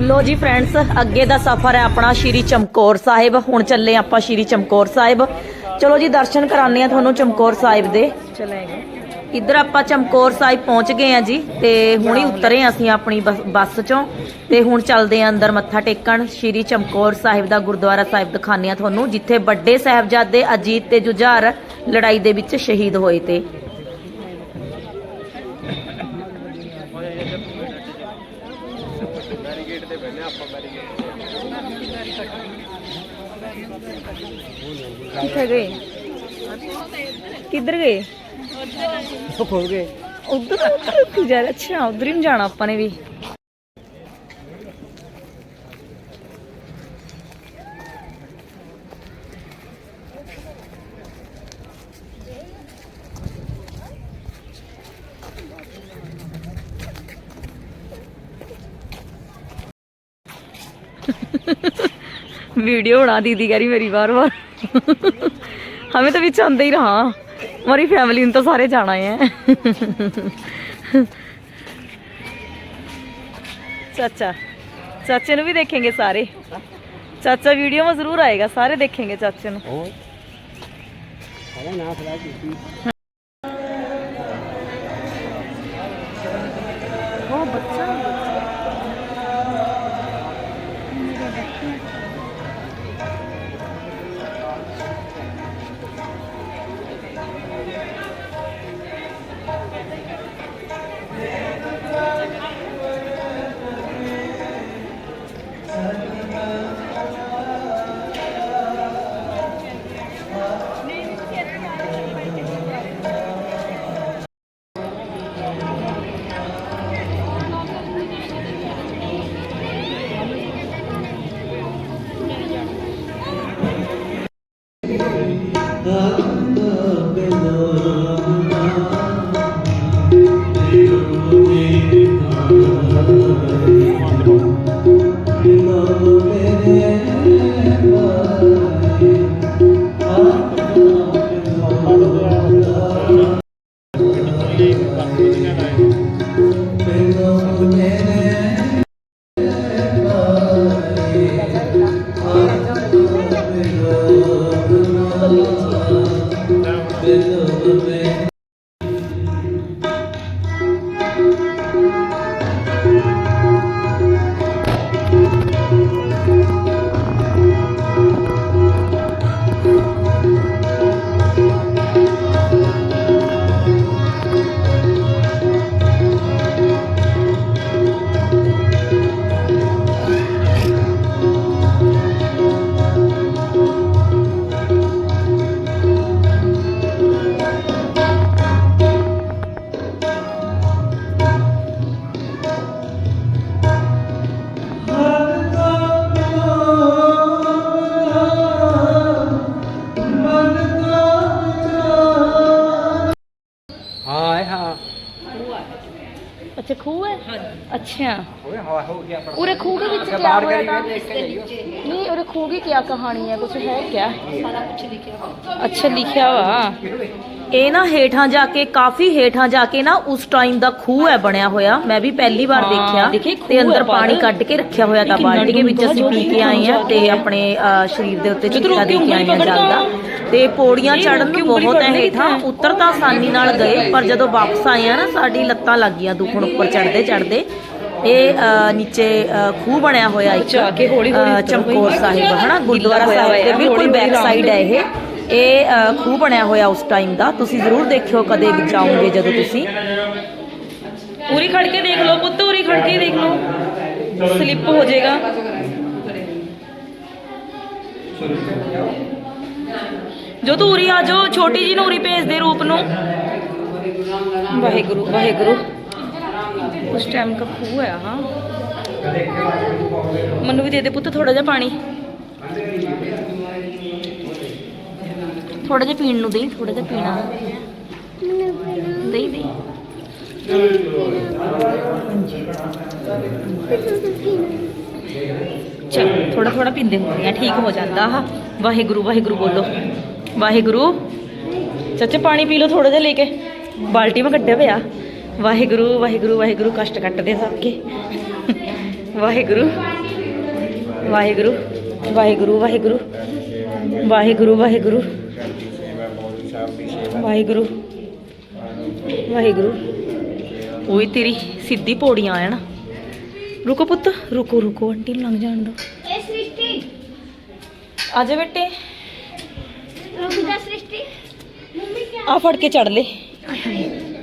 ਲੋ ਜੀ ਫਰੈਂਡਸ ਅੱਗੇ ਦਾ ਸਫ਼ਰ ਹੈ ਆਪਣਾ ਸ਼੍ਰੀ ਚਮਕੌਰ ਸਾਹਿਬ। ਹੁਣ ਚੱਲੇ ਆਪਾਂ ਸ਼੍ਰੀ ਚਮਕੌਰ ਸਾਹਿਬ। ਚਲੋ ਜੀ, ਦਰਸ਼ਨ ਕਰਾਉਂਦੇ ਆ ਤੁਹਾਨੂੰ ਚਮਕੌਰ ਸਾਹਿਬ ਦੇ। ਚਲੇਗੇ ਇੱਧਰ ਆਪਾਂ ਚਮਕੌਰ ਸਾਹਿਬ ਪਹੁੰਚ ਗਏ ਆ ਜੀ ਤੇ ਹੁਣੀ ਉਤਰੇ ਹਾਂ ਅਸੀਂ ਆਪਣੀ ਬੱਸ- ਬੱਸ ਚੋਂ। ਤੇ ਹੁਣ ਚੱਲਦੇ ਆ ਅੰਦਰ ਮੱਥਾ ਟੇਕਣ। ਸ਼੍ਰੀ ਚਮਕੌਰ ਸਾਹਿਬ ਦਾ ਗੁਰਦੁਆਰਾ ਸਾਹਿਬ ਦਿਖਾਉਂਦੇ ਆ ਤੁਹਾਨੂੰ, ਜਿੱਥੇ ਵੱਡੇ ਸਾਹਿਬਜ਼ਾਦੇ ਅਜੀਤ ਤੇ ਜੁਝਾਰ ਲੜਾਈ ਦੇ ਵਿੱਚ ਸ਼ਹੀਦ ਹੋਏ ਤੇ। गए किधर गए हो गए उधर रुक जा अच्छा उधर ही जाना अपने भी वीडियो बना दीदी कह रही मेरी बार बार हमें तो पीछे अंदर ही रहा हमारी फैमिली ने तो सारे जाना है चाचा चाचे ने भी देखेंगे सारे चाचा वीडियो में जरूर आएगा सारे देखेंगे चाचे ने ਖੂਹ ਹੈ ਅੱਛਾ ਓਏ ਹਵਾ ਹੋ ਗਿਆ ਪਰ ਉਰੇ ਖੂਹ ਦੇ ਵਿੱਚ ਅੱਛਾ, ਕੀ ਬਾਹਰ ਹੋਇਆ ਕਰੀ था? ਗਏ, ਦੇਖ ਕੇ ਜਾਈਓ। नहीं उरे खू की क्या कहानी है कुछ है क्या ਅੱਛਾ ਲਿਖਿਆ ਵਾ ਇਹ ਨਾ ਹੇਠਾਂ ਜਾ ਕੇ ਕਾਫੀ ਹੇਠਾਂ ਜਾ ਕੇ ਨਾ ਉਸ ਟਾਈਮ ਦਾ ਖੂਹ ਹੈ ਬਣਿਆ ਹੋਇਆ ਮੈਂ ਵੀ ਪਹਿਲੀ ਵਾਰ ਦੇਖਿਆ ਤੇ ਅੰਦਰ। ਪਾਣੀ ਕੱਢ ਕੇ ਰੱਖਿਆ ਹੋਇਆ ਤਾਂ ਬਾਲਟੀ ਦੇ ਵਿੱਚ ਅਸੀਂ ਪੀ ਕੇ ਆਏ ਆ ਤੇ। ਆਪਣੇ ਸਰੀਰ ਦੇ ਉੱਤੇ ਚਿੱਟਾ ਦੇ ਕੇ ਆਏ ਆ ਜਾਂਦਾ ਤੇ ਪੌੜੀਆਂ ਚੜਨ ਨੂੰ ਬਹੁਤ ਹੈ ਹੇਠਾਂ? ਉੱਤਰ ਤਾਂ ਆਸਾਨੀ ਨਾਲ ਗਏ ਪਰ ਜਦੋਂ ਵਾਪਸ ਆਏ ਆ ਨਾ ਸਾਡੀ ਲੱਤਾਂ ਲੱਗ ਗਈਆਂ ਦੁਖਣ ਉੱਪਰ ਚੜਦੇ ਚੜਦੇ ਇਹ ਨੀਚੇ ਖੂਹ ਬਣਿਆ ਹੋਇਆ ਇੱਕ ਚਮਕੌਰ। ਸਾਹਿਬ ਹਨਾ ਗੁਰਦੁਆਰਾ ਸਾਹਿਬ ਦੇ ਬਿਲਕੁਲ ਬੈਕ ਸਾਈਡ ਹੈ ਇਹ ਇਹ ਖੂਹ ਬਣਿਆ ਹੋਇਆ ਉਸ ਟਾਈਮ ਦਾ। ਤੁਸੀਂ ਜ਼ਰੂਰ ਦੇਖਿਓ ਕਦੇ ਜਾਓਗੇ ਜਦੋਂ ਤੁਸੀਂ। ਉਰੀ ਖੜ ਕੇ ਦੇਖ ਲਓ ਪੁੱਤ ਉਰੀ ਖੜ ਕੇ ਦੇਖ ਲਓ। ਸਲਿੱਪ ਹੋ ਜਾਏਗਾ। ਜੋ ਤੂੰ ਉਰੀ ਆ ਜਾਓ, ਛੋਟੀ ਜੀ ਨੂੰ ਉਰੀ ਭੇਜ ਦੇ ਰੂਪ ਨੂੰ। ਵਾਹਿਗੁਰੂ ਵਾਹਿਗੁਰੂ। ਉਸ ਟਾਈਮ ਦਾ ਖੂਹ ਆ ਹਾਂ। ਮੈਨੂੰ ਵੀ ਦੇ ਦੇ ਪੁੱਤ ਥੋੜਾ ਜਿਹਾ ਪਾਣੀ। ਥੋੜਾ ਜਿਹਾ ਪੀਣ ਨੂੰ ਦੇਈ ਥੋੜਾ ਜਿਹਾ ਪੀਣਾ। ਦੇਈ ਦੇਈ। ਚਲ ਥੋੜਾ ਥੋੜਾ ਪੀਂਦੇ ਹੁੰਦੇ ਆ, ਠੀਕ ਹੋ ਜਾਂਦਾ ਆ ਵਾਹਿਗੁਰੂ ਵਾਹਿਗੁਰੂ ਬੋਲੋ। ਵਾਹਿਗੁਰੂ। ਚਾਚਾ, ਪਾਣੀ ਪੀ ਲਓ ਥੋੜਾ ਜਿਹਾ ਲੈ ਕੇ। ਬਾਲਟੀ ਮੈਂ ਕੱਢਿਆ ਪਿਆ। ਵਾਹਿਗੁਰੂ ਵਾਹਿਗੁਰੂ ਵਾਹਿਗੁਰੂ, ਕਸ਼ਟ ਕੱਟਦੇ ਸਭ ਕੇ। ਵਾਹਿਗੁਰੂ। ਵਾਹਿਗੁਰੂ ਵਾਹਿਗੁਰੂ ਵਾਹਿਗੁਰੂ। ਵਾਹਿਗੁਰੂ ਵਾਹਿਗੁਰੂ। ਵਾਹਿਗੁਰੂ। ਵਾਹਿਗੁਰੂ। ਓਏ ਤੇਰੀ ਸਿੱਧੀ ਪੌੜੀਆਂ ਆ ਨਾ? ਰੁਕੋ ਪੁੱਤ ਰੁਕੋ ਰੁਕੋ ਆਂਟੀ ਨੂੰ ਲੰਘ ਜਾਣ ਦੋ ਇਹ ਸ੍ਰਿਸ਼ਟੀ। ਆ ਜਾ ਬੇਟੇ। ਰੁਕ ਜਾ ਸ੍ਰਿਸ਼ਟੀ। ਮੰਮੀ ਕੀ ਆ ਫੜ ਕੇ ਚੜ ਲੈ।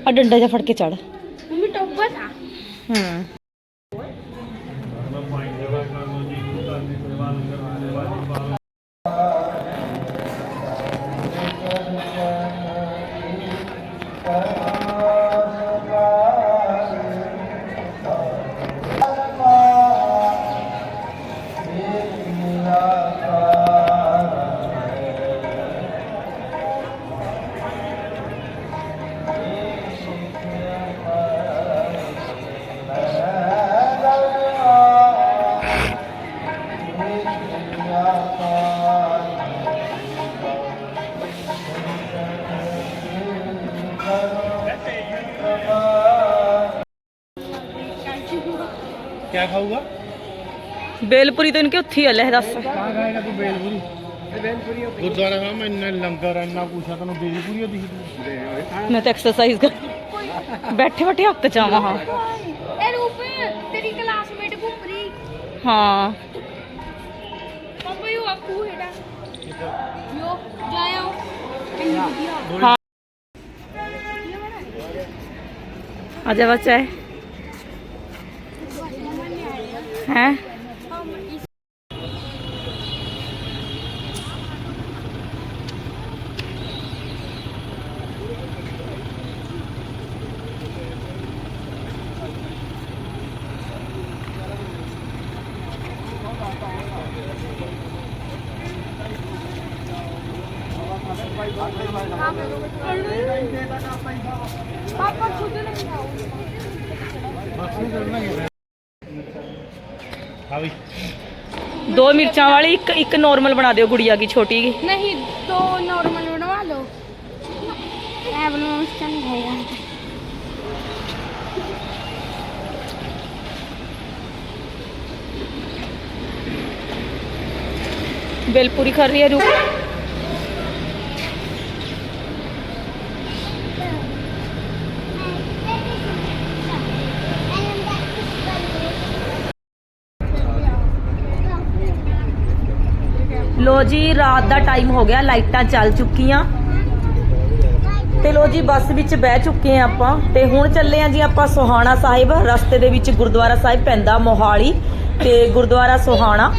ਆ ਡੰਡਾ ਜਾ ਫੜ ਕੇ ਚੜ ਮੰਮੀ ਟੋਪਾ ਹੂੰ। बेलपुरी तो इनके उत्थी है दस ਕਾ ਖਾਏਗਾ ਮੈਂ ਇੰਨਾ ਐਕਸਰਸਾਈਜ਼ ਕਰ ਬੈਠੇ ਬੈਠੇ ਤੈਨੂੰ ਚ ਓ ਦਿਖਦੀ मैं ਇਹ ਰੂਪ ਤੇਰੀ ਕਲਾਸਮੇਟ ਘੁੰਮਰੀ। हाँ ਮੰਮਾ ਯੂ ਆਪੂ ਹੈਡਾ ਯੋ ਜਾਇਓ। ਕਿੰਨੀ ਵਧੀਆ। हाँ आजा बच्चा है ਪਾਪਾ ਖੁਦ ਨਹੀਂ ਖਾਓ ਹਾਂ ਵੀ ਦੋ ਮਿਰਚਾਂ ਵਾਲੀ, ਇੱਕ ਇੱਕ ਨਾਰਮਲ ਬਣਾ ਦਿਓ ਗੁੜੀਆ ਦੀ, ਛੋਟੀ ਜੀ। ਨਹੀਂ, ਦੋ ਨਾਰਮਲ ਬਣਵਾ ਲਓ ਐ ਬਣਾਉਣਾ ਚੰਗਾ ਹੈ खाएगा बेलपूरी खा रही है रूप ਲੋ ਜੀ ਰਾਤ ਦਾ ਟਾਈਮ ਹੋ ਗਿਆ ਲਾਈਟਾਂ ਚੱਲ ਚੁੱਕੀਆਂ ਤੇ ਲੋ ਜੀ ਬੱਸ ਵਿੱਚ ਬਹਿ ਚੁੱਕੇ ਆ ਆਪਾਂ ਤੇ ਹੁਣ ਚੱਲੇ ਆ ਜੀ ਆਪਾਂ ਸੋਹਾਣਾ ਸਾਹਿਬ ਰਸਤੇ ਦੇ ਵਿੱਚ ਗੁਰਦੁਆਰਾ ਸਾਹਿਬ ਪੈਂਦਾ ਮੋਹਾਲੀ ਤੇ ਗੁਰਦੁਆਰਾ ਸੋਹਾਣਾ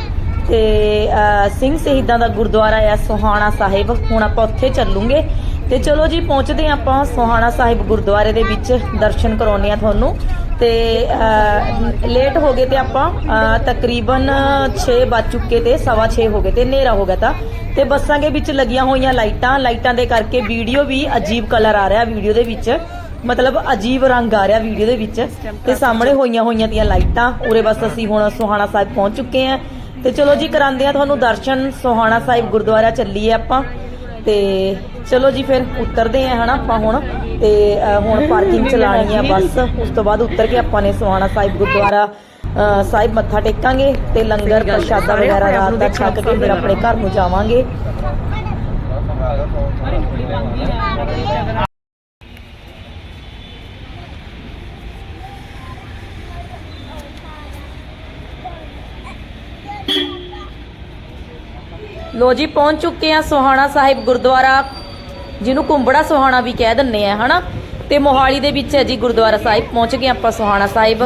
ਤੇ ਸਿੰਘ ਸ਼ਹੀਦਾਂ ਦਾ ਗੁਰਦੁਆਰਾ ਹੈ ਸੋਹਾਣਾ ਸਾਹਿਬ। ਹੁਣ ਆਪਾਂ ਉੱਥੇ ਚੱਲੂਗੇ। ਤੇ ਚਲੋ ਜੀ, ਪਹੁੰਚਦੇ ਹਾਂ ਆਪਾਂ ਸੋਹਾਣਾ ਸਾਹਿਬ ਗੁਰਦੁਆਰੇ ਦੇ ਵਿੱਚ। ਦਰਸ਼ਨ ਕਰਾਉਣੇ ਆ ਤੁਹਾਨੂੰ। ਤੇ ਲੇਟ ਹੋ ਗਏ ਤੇ ਆਪਾਂ ਤਕਰੀਬਨ 6 ਵੱਜ ਚੁੱਕੇ ਤੇ, ਸਵਾ 6 ਹੋ ਗਏ ਤੇ ਹਨੇਰਾ ਹੋ ਗਿਆ ਤਾਂ। ਤੇ ਬੱਸਾਂ ਦੇ ਵਿੱਚ ਲੱਗੀਆਂ ਹੋਈਆਂ ਲਾਈਟਾਂ। ਲਾਈਟਾਂ ਦੇ ਕਰਕੇ ਵੀਡੀਓ ਵੀ ਅਜੀਬ ਕਲਰ ਆ ਰਿਹਾ ਵੀਡੀਓ ਦੇ ਵਿੱਚ। ਮਤਲਬ ਅਜੀਬ ਰੰਗ ਆ ਰਿਹਾ ਵੀਡੀਓ ਦੇ ਵਿੱਚ। ਤੇ ਸਾਹਮਣੇ ਹੋਈਆਂ ਹੋਈਆਂ ਦੀਆਂ ਲਾਈਟਾਂ। ਉਰੇ ਬਸ ਅਸੀਂ ਹੁਣ ਸੋਹਾਣਾ ਸਾਹਿਬ ਪਹੁੰਚ ਚੁੱਕੇ ਆਂ ਤੇ ਚਲੋ ਜੀ ਕਰਾਉਂਦੇ ਆ ਤੁਹਾਨੂੰ ਦਰਸ਼ਨ। ਸੋਹਾਣਾ ਸਾਹਿਬ ਗੁਰਦੁਆਰਾ ਚੱਲੀਏ ਆਪਾਂ। ਤੇ ਚਲੋ ਜੀ ਫਿਰ ਉਤਰਦੇ ਆ ਹਨਾ ਆਪਾਂ ਹੁਣ। ਤੇ ਹੁਣ ਪਾਰਕਿੰਗ ਚਲਾਣੀ ਆ ਬੱਸ। ਉਸ ਤੋਂ ਬਾਅਦ ਉਤਰ ਕੇ ਆਪਾਂ ਨੇ ਸੋਹਾਣਾ ਸਾਹਿਬ ਗੁਰਦੁਆਰਾ ਸਾਹਿਬ ਮੱਥਾ ਟੇਕਾਂਗੇ ਤੇ ਲੰਗਰ ਪ੍ਰਸ਼ਾਦਾ ਵਗੈਰਾ ਰਾਤ ਦਾ ਛਕ ਕੇ ਫਿਰ ਆਪਣੇ ਘਰ ਨੂੰ ਜਾਵਾਂਗੇ। ਲੋ ਜੀ, ਪਹੁੰਚ ਚੁੱਕੇ ਆ ਸੋਹਾਣਾ ਸਾਹਿਬ ਗੁਰਦੁਆਰਾ, ਜਿਹਨੂੰ ਕੁੰਬੜਾ ਸੋਹਾਣਾ ਵੀ ਕਹਿ ਦਿੰਨੇ ਆ, ਹਨਾ? ਤੇ ਮੋਹਾਲੀ ਦੇ ਵਿੱਚ ਹੈ ਜੀ ਗੁਰਦੁਆਰਾ ਸਾਹਿਬ, ਪਹੁੰਚ ਗਏ ਆਪਾਂ ਸੋਹਾਣਾ ਸਾਹਿਬ।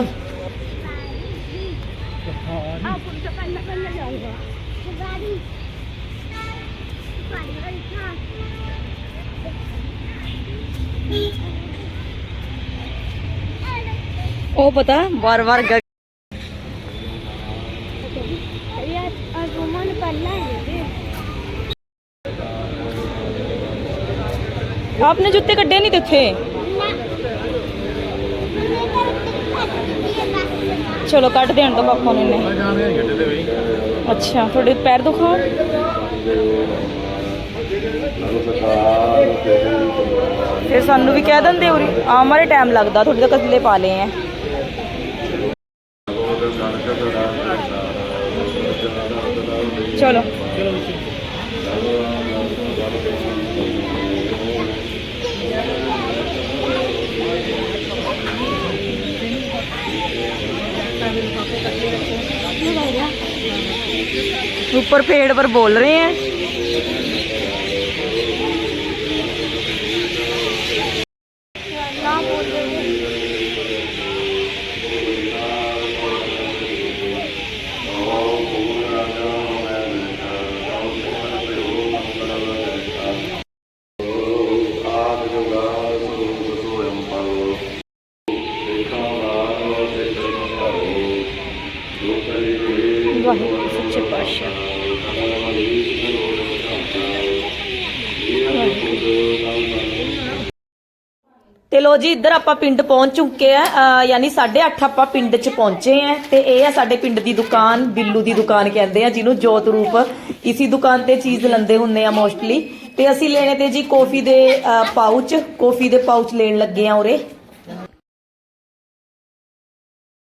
ਉਹ ਪਤਾ, ਵਾਰ-ਵਾਰ ਆਪਨੇ ਜੁੱਤੇ ਕੱਢੇ ਨਹੀਂ ਤੇ ਚਲੋ, ਕੱਢ ਦੇਣ ਤੋਂ ਪਾਪਾ ਨੇ ਅੱਛਾ, ਤੁਹਾਡੇ ਪੈਰ ਦੁਖਾ ਫਿਰ ਸਾਨੂੰ ਵੀ ਕਹਿ ਦਿੰਦੇ ਉਰੀ। ਆ ਮਾਰੇ ਟਾਈਮ ਲੱਗਦਾ, ਤੁਹਾਡੇ ਤਾਂ ਕਸਲੇ ਪਾ ਲਏ ਆ ऊपर पेड़ पर बोल रहे हैं ਤੇ ਲੋ ਜੀ, ਇੱਧਰ ਆਪਾਂ ਪਿੰਡ ਪਹੁੰਚ ਚੁੱਕੇ ਆ, ਅਹ, ਯਾਨੀ 8:30 ਆਪਾਂ ਪਿੰਡ 'ਚ ਪਹੁੰਚੇ ਆ, ਤੇ ਇਹ ਆ ਸਾਡੇ ਪਿੰਡ ਦੀ ਦੁਕਾਨ, ਬਿੱਲੂ ਦੀ ਦੁਕਾਨ ਕਹਿੰਦੇ ਆ, ਜਿਹਨੂੰ ਜੋਤ ਰੂਪ ਇਸੀ ਦੁਕਾਨ ਤੇ ਚੀਜ਼ ਲੰਦੇ ਹੁੰਦੇ ਆ ਮੋਸਟਲੀ ਤੇ ਅਸੀਂ ਲੈਣੇ ਤੇ ਜੀ ਕਾਫੀ ਦੇ ਪਾਊਚ ਕਾਫੀ ਦੇ ਪਾਊਚ ਲੈਣ ਲੱਗੇ ਆ ਉਰੇ।